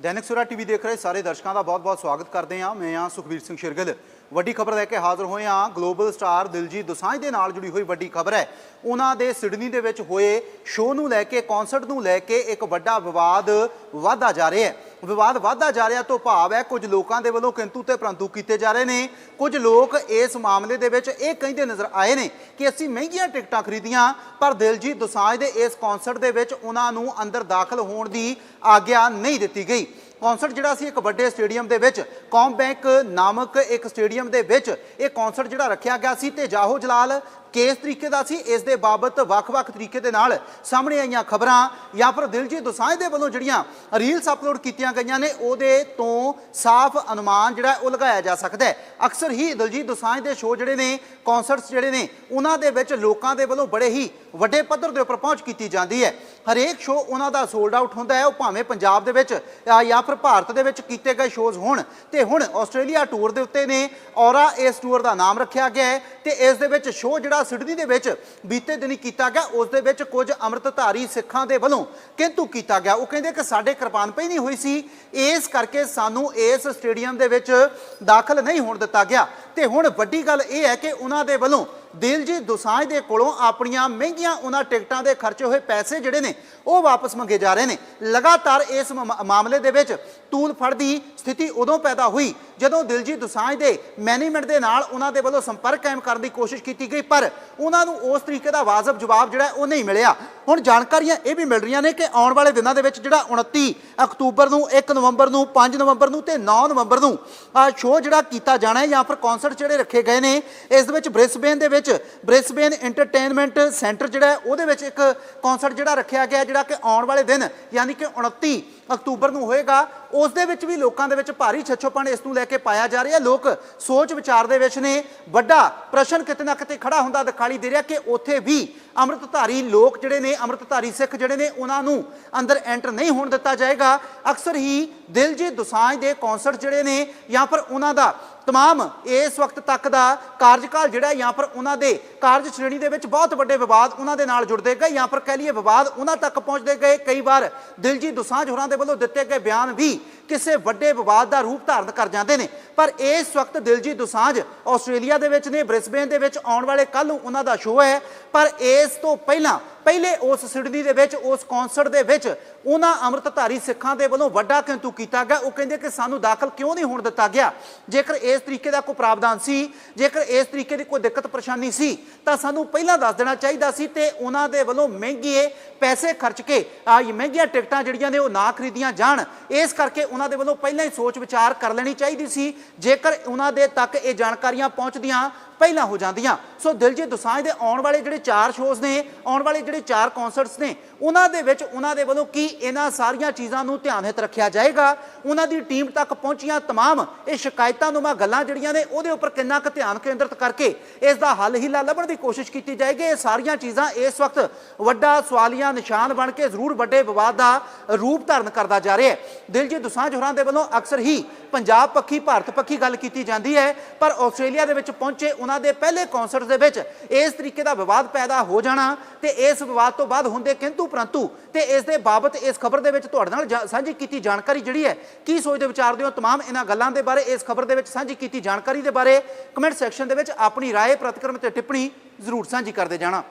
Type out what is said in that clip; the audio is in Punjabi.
ਦੈਨਿਕ ਸੁਰਾ ਟੀਵੀ ਦੇਖ ਰਹੇ ਸਾਰੇ ਦਰਸ਼ਕਾਂ ਦਾ ਬਹੁਤ-ਬਹੁਤ ਸਵਾਗਤ ਕਰਦੇ ਹਾਂ। ਮੈਂ ਹਾਂ ਸੁਖਬੀਰ ਸਿੰਘ ਸ਼ਿਰਗਲ। ਵੱਡੀ ਖਬਰ ਲੈ ਕੇ ਹਾਜ਼ਰ ਹੋਏ ਹਾਂ। ਗਲੋਬਲ ਸਟਾਰ ਦਿਲਜੀਤ ਦੋਸਾਂਝ ਦੇ ਨਾਲ ਜੁੜੀ ਹੋਈ ਵੱਡੀ ਖਬਰ ਹੈ। ਉਹਨਾਂ ਦੇ ਸਿਡਨੀ ਦੇ ਵਿੱਚ ਹੋਏ ਸ਼ੋਅ ਨੂੰ ਲੈ ਕੇ ਕਨਸਰਟ ਨੂੰ ਲੈ ਕੇ ਇੱਕ ਵੱਡਾ ਵਿਵਾਦ ਵਧਦਾ ਜਾ ਰਿਹਾ ਹੈ। ਵਿਵਾਦ ਵਧਦਾ ਜਾ ਰਿਹਾ, ਤੋਂ ਭਾਵ ਹੈ ਕੁਝ ਲੋਕਾਂ ਦੇ ਵੱਲੋਂ ਕਿੰਤੂ ਤੇ ਪ੍ਰੰਤੂ ਕੀਤੇ ਜਾ ਰਹੇ ਨੇ। ਕੁਝ ਲੋਕ ਇਸ ਮਾਮਲੇ ਦੇ ਵਿੱਚ ਇਹ ਕਹਿੰਦੇ ਨਜ਼ਰ ਆਏ ਨੇ ਕਿ ਅਸੀਂ ਮਹਿੰਗੀਆਂ ਟਿਕਟਾਂ ਖਰੀਦੀਆਂ, ਪਰ ਦਿਲਜੀਤ ਦੋਸਾਂਝ ਦੇ ਇਸ ਕਨਸਰਟ ਦੇ ਵਿੱਚ ਉਹਨਾਂ ਨੂੰ ਅੰਦਰ ਦਾਖਲ ਹੋਣ ਦੀ ਆਗਿਆ ਨਹੀਂ ਦਿੱਤੀ ਗਈ। ਕਨਸਰਟ ਜਿਹੜਾ ਸੀ ਇੱਕ ਵੱਡੇ ਸਟੇਡੀਅਮ ਦੇ ਵਿੱਚ, ਕੌਮ ਬੈਂਕ ਨਾਮਕ ਇੱਕ ਸਟੇਡੀਅਮ ਦੇ ਵਿੱਚ ਇਹ ਕਨਸਰਟ ਜਿਹੜਾ ਰੱਖਿਆ ਗਿਆ ਸੀ ਤੇ ਜਾਹੋ ਜਲਾਲ ਕਿਸ ਤਰੀਕੇ ਦਾ ਸੀ, ਇਸ ਦੇ ਬਾਬਤ ਵੱਖ-ਵੱਖ ਤਰੀਕੇ ਦੇ ਨਾਲ ਸਾਹਮਣੇ ਆਈਆਂ ਖਬਰਾਂ, ਜਾਂ ਫਿਰ ਦਿਲਜੀਤ ਦੋਸਾਂਝ ਦੇ ਵੱਲੋਂ ਜਿਹੜੀਆਂ ਰੀਲਸ ਅਪਲੋਡ ਕੀਤੀਆਂ ਗਈਆਂ ਨੇ, ਉਹਦੇ ਤੋਂ ਸਾਫ਼ ਅਨੁਮਾਨ ਜਿਹੜਾ ਉਹ ਲਗਾਇਆ ਜਾ ਸਕਦਾ ਹੈ। ਅਕਸਰ ਹੀ ਦਿਲਜੀਤ ਦੋਸਾਂਝ ਦੇ ਸ਼ੋਅ ਜਿਹੜੇ ਨੇ ਕਨਸਰਟਸ ਜਿਹੜੇ ਨੇ, ਉਹਨਾਂ ਦੇ ਵਿੱਚ ਲੋਕਾਂ ਦੇ ਵੱਲੋਂ ਬੜੇ ਹੀ ਵੱਡੇ ਪੱਧਰ ਦੇ ਉੱਪਰ ਪਹੁੰਚ ਕੀਤੀ ਜਾਂਦੀ ਹੈ। ਹਰੇਕ ਸ਼ੋਅ ਉਹਨਾਂ ਦਾ ਸੋਲਡ ਆਊਟ ਹੁੰਦਾ ਹੈ, ਉਹ ਭਾਵੇਂ ਪੰਜਾਬ ਦੇ ਵਿੱਚ ਜਾਂ ਫਿਰ ਭਾਰਤ ਦੇ ਵਿੱਚ ਕੀਤੇ ਗਏ ਸ਼ੋਅਜ਼ ਹੋਣ। ਤੇ ਹੁਣ ਆਸਟ੍ਰੇਲੀਆ ਟੂਰ ਦੇ ਉੱਤੇ ਨੇ ਔਰਾ ਇਸ ਟੂਰ ਦਾ ਨਾਮ ਰੱਖਿਆ ਗਿਆ ਹੈ ਤੇ ਇਸ ਦੇ ਵਿੱਚ ਸ਼ੋਅ ਜਿਹੜਾ ਸਿਡਨੀ ਦੇ ਵਿੱਚ ਬੀਤੇ ਦਿਨੀ ਕੀਤਾ ਗਿਆ, ਉਸ ਦੇ ਵਿੱਚ ਕੁਝ ਅੰਮ੍ਰਿਤਧਾਰੀ ਸਿੱਖਾਂ ਦੇ ਵੱਲੋਂ ਕਿੰਤੂ ਕੀਤਾ ਗਿਆ। ਉਹ ਕਹਿੰਦੇ ਕਿ ਸਾਡੇ ਕਿਰਪਾਨ ਪਈ ਨਹੀਂ ਹੋਈ ਸੀ, ਇਸ ਕਰਕੇ ਸਾਨੂੰ ਇਸ ਸਟੇਡੀਅਮ ਦੇ ਵਿੱਚ ਦਾਖਲ ਨਹੀਂ ਹੋਣ ਦਿੱਤਾ ਗਿਆ। ਤੇ ਹੁਣ ਵੱਡੀ ਗੱਲ ਇਹ ਹੈ ਕਿ ਉਹਨਾਂ ਦੇ ਵੱਲੋਂ ਦਿਲਜੀਤ ਦੋਸਾਂਝ ਦੇ ਕੋਲੋਂ ਆਪਣੀਆਂ ਮਹਿੰਗੀਆਂ ਉਹਨਾਂ ਟਿਕਟਾਂ ਦੇ ਖਰਚੇ ਹੋਏ ਪੈਸੇ ਜਿਹੜੇ ਨੇ, ਉਹ ਵਾਪਸ ਮੰਗੇ ਜਾ ਰਹੇ ਨੇ। ਲਗਾਤਾਰ ਇਸ ਮਾਮਲੇ ਦੇ ਵਿੱਚ ਤੂਲ ਫੜ ਦੀ ਸਥਿਤੀ ਉਦੋਂ ਪੈਦਾ ਹੋਈ ਜਦੋਂ ਦਿਲਜੀਤ ਦੋਸਾਂਝ ਦੇ ਮੈਨੇਜਮੈਂਟ ਦੇ ਨਾਲ ਉਹਨਾਂ ਦੇ ਵੱਲੋਂ ਸੰਪਰਕ ਕਾਇਮ ਕਰਨ ਦੀ ਕੋਸ਼ਿਸ਼ ਕੀਤੀ ਗਈ, ਪਰ ਉਹਨਾਂ ਨੂੰ ਉਸ ਤਰੀਕੇ ਦਾ ਵਾਜਬ ਜਵਾਬ ਜਿਹੜਾ, ਉਹ ਨਹੀਂ ਮਿਲਿਆ। ਹੁਣ ਜਾਣਕਾਰੀਆਂ ਇਹ ਵੀ ਮਿਲ ਰਹੀਆਂ ਨੇ ਕਿ ਆਉਣ ਵਾਲੇ ਦਿਨਾਂ ਦੇ ਵਿੱਚ ਜਿਹੜਾ 29 ਅਕਤੂਬਰ ਨੂੰ 1 ਨਵੰਬਰ ਨੂੰ 5 ਨਵੰਬਰ ਨੂੰ ਤੇ 9 ਨਵੰਬਰ ਨੂੰ ਸ਼ੋਅ ਜਿਹੜਾ ਕੀਤਾ ਜਾਣਾ ਹੈ ਜਾਂ ਫਿਰ ਕਨਸਰਟ ਜਿਹੜੇ ਰੱਖੇ ਗਏ ਨੇ, ਇਸ ਦੇ ਵਿੱਚ ਬ੍ਰਿਸਬੇਨ ਦੇ ਵਿੱਚ ਬ੍ਰਿਸਬੇਨ ਐਂਟਰਟੇਨਮੈਂਟ ਸੈਂਟਰ ਜਿਹੜਾ ਉਹਦੇ ਵਿੱਚ ਇੱਕ ਕਨਸਰਟ ਜਿਹੜਾ ਰੱਖਿਆ ਗਿਆ ਜਿਹੜਾ ਕਿ ਆਉਣ ਵਾਲੇ ਦਿਨ, ਯਾਨੀ ਕਿ 29 ਅਕਤੂਬਰ ਨੂੰ ਹੋਏਗਾ। ਉਸ ਦੇ ਵਿੱਚ ਵੀ ਲੋਕਾਂ ਦੇ ਵਿੱਚ ਭਾਰੀ ਛੱਛੋਪਣ ਇਸ ਨੂੰ ਲੈ ਕੇ ਪਾਇਆ ਜਾ ਰਿਹਾ। ਲੋਕ ਸੋਚ ਵਿਚਾਰ ਦੇ ਵਿੱਚ ਨੇ। ਵੱਡਾ ਪ੍ਰਸ਼ਨ ਕਿਤੇ ਨਾ ਕਿਤੇ ਖੜਾ ਹੁੰਦਾ ਦਿਖਾਈ ਦੇ ਰਿਹਾ ਕਿ ਉੱਥੇ ਵੀ ਅੰਮ੍ਰਿਤਧਾਰੀ ਲੋਕ ਜਿਹੜੇ ਨੇ ਅੰਮ੍ਰਿਤਧਾਰੀ ਸਿੱਖ ਜਿਹੜੇ ਨੇ, ਉਹਨਾਂ ਨੂੰ ਅੰਦਰ ਐਂਟਰ ਨਹੀਂ ਹੋਣ ਦਿੱਤਾ ਜਾਏਗਾ। ਅਕਸਰ ਹੀ ਦਿਲਜੀਤ ਦੁਸਾਂਝ ਦੇ ਕਨਸਰਟ ਜਿਹੜੇ ਨੇ ਜਾਂ ਫਿਰ ਉਹਨਾਂ ਦਾ ਤਮਾਮ ਇਸ ਵਕਤ ਤੱਕ ਦਾ ਕਾਰਜਕਾਲ ਜਿਹੜਾ ਜਾਂ ਫਿਰ ਉਹਨਾਂ ਦੇ ਕਾਰਜ ਸ਼੍ਰੇਣੀ ਦੇ ਵਿੱਚ ਬਹੁਤ ਵੱਡੇ ਵਿਵਾਦ ਉਹਨਾਂ ਦੇ ਨਾਲ ਜੁੜਦੇ ਗਏ ਜਾਂ ਫਿਰ ਕਹਿ ਲਈਏ ਵਿਵਾਦ ਉਹਨਾਂ ਤੱਕ ਪਹੁੰਚਦੇ ਗਏ ਕਈ ਵਾਰ ਦਿਲਜੀਤ ਦੁਸਾਂਝ ਹੋਰਾਂ ਦੇ ਵੱਲੋਂ ਦਿੱਤੇ ਗਏ ਬਿਆਨ ਵੀ ਕਿਸੇ ਵੱਡੇ ਵਿਵਾਦ ਦਾ ਰੂਪ ਧਾਰਨ ਕਰ ਜਾਂਦੇ ਨੇ ਪਰ ਇਸ ਵਕਤ ਦਿਲਜੀਤ ਦੁਸਾਂਝ ਆਸਟ੍ਰੇਲੀਆ ਦੇ ਵਿੱਚ ਨੇ ਬ੍ਰਿਸਬੇਨ ਦੇ ਵਿੱਚ ਆਉਣ ਵਾਲੇ ਕੱਲ ਨੂੰ ਉਹਨਾਂ ਦਾ ਸ਼ੋਅ ਹੈ ਪਰ ਇਸ ਤੋਂ ਪਹਿਲਾਂ ਪਹਿਲੇ ਉਸ ਸਿਡਨੀ ਦੇ ਵਿੱਚ ਉਸ ਕਨਸਰਟ ਦੇ ਵਿੱਚ ਉਹਨਾਂ ਅੰਮ੍ਰਿਤਧਾਰੀ ਸਿੱਖਾਂ ਦੇ ਵੱਲੋਂ ਵੱਡਾ ਕਿੰਤੂ ਕੀਤਾ ਗਿਆ ਉਹ ਕਹਿੰਦੇ ਕਿ ਸਾਨੂੰ ਦਾਖਲ ਕਿਉਂ ਨਹੀਂ ਹੋਣ ਦਿੱਤਾ ਗਿਆ ਜੇਕਰ ਇਸ ਤਰੀਕੇ ਦਾ ਕੋਈ ਪ੍ਰਾਵਧਾਨ ਸੀ? ਜੇਕਰ ਇਸ ਤਰੀਕੇ ਦੀ ਕੋਈ ਦਿੱਕਤ ਪਰੇਸ਼ਾਨੀ ਸੀ, ਤਾਂ ਸਾਨੂੰ ਪਹਿਲਾਂ ਦੱਸ ਦੇਣਾ ਚਾਹੀਦਾ ਸੀ ਤੇ ਉਹਨਾਂ ਦੇ ਵੱਲੋਂ ਮਹਿੰਗੇ ਪੈਸੇ ਖਰਚ ਕੇ, ਆ ਮਹਿੰਗੀਆਂ ਟਿਕਟਾਂ ਜਿਹੜੀਆਂ ਨੇ ਉਹ ਨਾ ਖਰੀਦੀਆਂ ਜਾਣ। ਇਸ ਕਰਕੇ ਉਹਨਾਂ ਦੇ ਵੱਲੋਂ ਪਹਿਲਾਂ ਹੀ ਸੋਚ ਵਿਚਾਰ ਕਰ ਲੈਣੀ ਚਾਹੀਦੀ ਸੀ। ਜੇਕਰ ਉਹਨਾਂ ਦੇ ਤੱਕ ਇਹ ਜਾਣਕਾਰੀਆਂ ਪਹੁੰਚਦੀਆਂ ਪਹਿਲਾਂ ਹੋ ਜਾਂਦੀਆਂ ਸੋ ਦਿਲਜੀਤ ਦੋਸਾਂਝ ਦੇ ਆਉਣ ਵਾਲੇ ਜਿਹੜੇ ਚਾਰ ਸ਼ੋਜ਼ ਨੇ ਆਉਣ ਵਾਲੇ ਜਿਹੜੇ ਚਾਰ ਕਨਸਰਟਸ ਨੇ ਉਹਨਾਂ ਦੇ ਵਿੱਚ ਉਹਨਾਂ ਦੇ ਵੱਲੋਂ ਕੀ ਇਹਨਾਂ ਸਾਰੀਆਂ ਚੀਜ਼ਾਂ ਨੂੰ ਧਿਆਨ ਹਿੱਤ ਰੱਖਿਆ ਜਾਏਗਾ ਉਹਨਾਂ ਦੀ ਟੀਮ ਤੱਕ ਪਹੁੰਚੀਆਂ तमाम ਇਹ ਸ਼ਿਕਾਇਤਾਂ ਨੂੰ ਗੱਲਾਂ ਜਿਹੜੀਆਂ ਨੇ ਉਹਦੇ ਉੱਪਰ ਕਿੰਨਾ ਕੁ ਧਿਆਨ ਕੇਂਦਰਿਤ ਕਰਕੇ ਇਸ ਦਾ ਹੱਲ ਹੀ ਲੱਭਣ ਦੀ ਕੋਸ਼ਿਸ਼ ਕੀਤੀ ਜਾਏਗੀ ਇਹ ਸਾਰੀਆਂ ਚੀਜ਼ਾਂ ਇਸ ਵਕਤ ਵੱਡਾ ਸਵਾਲੀਆ ਨਿਸ਼ਾਨ ਬਣ ਕੇ ਜ਼ਰੂਰ ਵੱਡੇ ਵਿਵਾਦ ਦਾ ਰੂਪ ਧਾਰਨ ਕਰਦਾ ਜਾ ਰਿਹਾ ਹੈ ਦਿਲਜੀਤ ਦੋਸਾਂਝ ਹੋਰਾਂ ਦੇ ਵੱਲੋਂ ਅਕਸਰ ਹੀ ਪੰਜਾਬ ਪੱਖੀ ਭਾਰਤ ਪੱਖੀ ਗੱਲ ਕੀਤੀ ਜਾਂਦੀ ਹੈ ਪਰ ਆਸਟ੍ਰੇਲੀਆ ਦੇ ਵਿੱਚ ਪਹੁੰਚੇ ਉਹਨਾਂ ਦੇ ਪਹਿਲੇ ਕਨਸਰਟ ਦੇ ਵਿੱਚ ਇਸ ਤਰੀਕੇ ਦਾ ਵਿਵਾਦ ਪੈਦਾ ਹੋ ਜਾਣਾ ਤੇ ਇਸ ਵਿਵਾਦ ਤੋਂ ਬਾਅਦ ਹੁੰਦੇ ਕਿੰਤੂ ਪ੍ਰੰਤੂ ਤੇ ਇਸ ਦੇ ਬਾਬਤ ਇਸ ਖਬਰ ਦੇ ਵਿੱਚ ਤੁਹਾਡੇ ਨਾਲ ਜਾ- ਸਾਂਝੀ ਕੀਤੀ ਜਾਣਕਾਰੀ ਜਿਹੜੀ ਹੈ ਕੀ ਸੋਚਦੇ ਵਿਚਾਰਦੇ ਹੋ तमाम ਇਹਨਾਂ ਗੱਲਾਂ ਦੇ ਬਾਰੇ ਇਸ ਖਬਰ ਦੇ ਵਿੱਚ ਸਾਂਝੀ ਕੀਤੀ ਜਾਣਕਾਰੀ ਦੇ ਬਾਰੇ ਕਮੈਂਟ ਸੈਕਸ਼ਨ ਦੇ ਵਿੱਚ ਆਪਣੀ رائے ਪ੍ਰਤੀਕਰਮ ਤੇ ਟਿੱਪਣੀ ਜ਼ਰੂਰ ਸਾਂਝੀ ਕਰਦੇ ਜਾਣਾ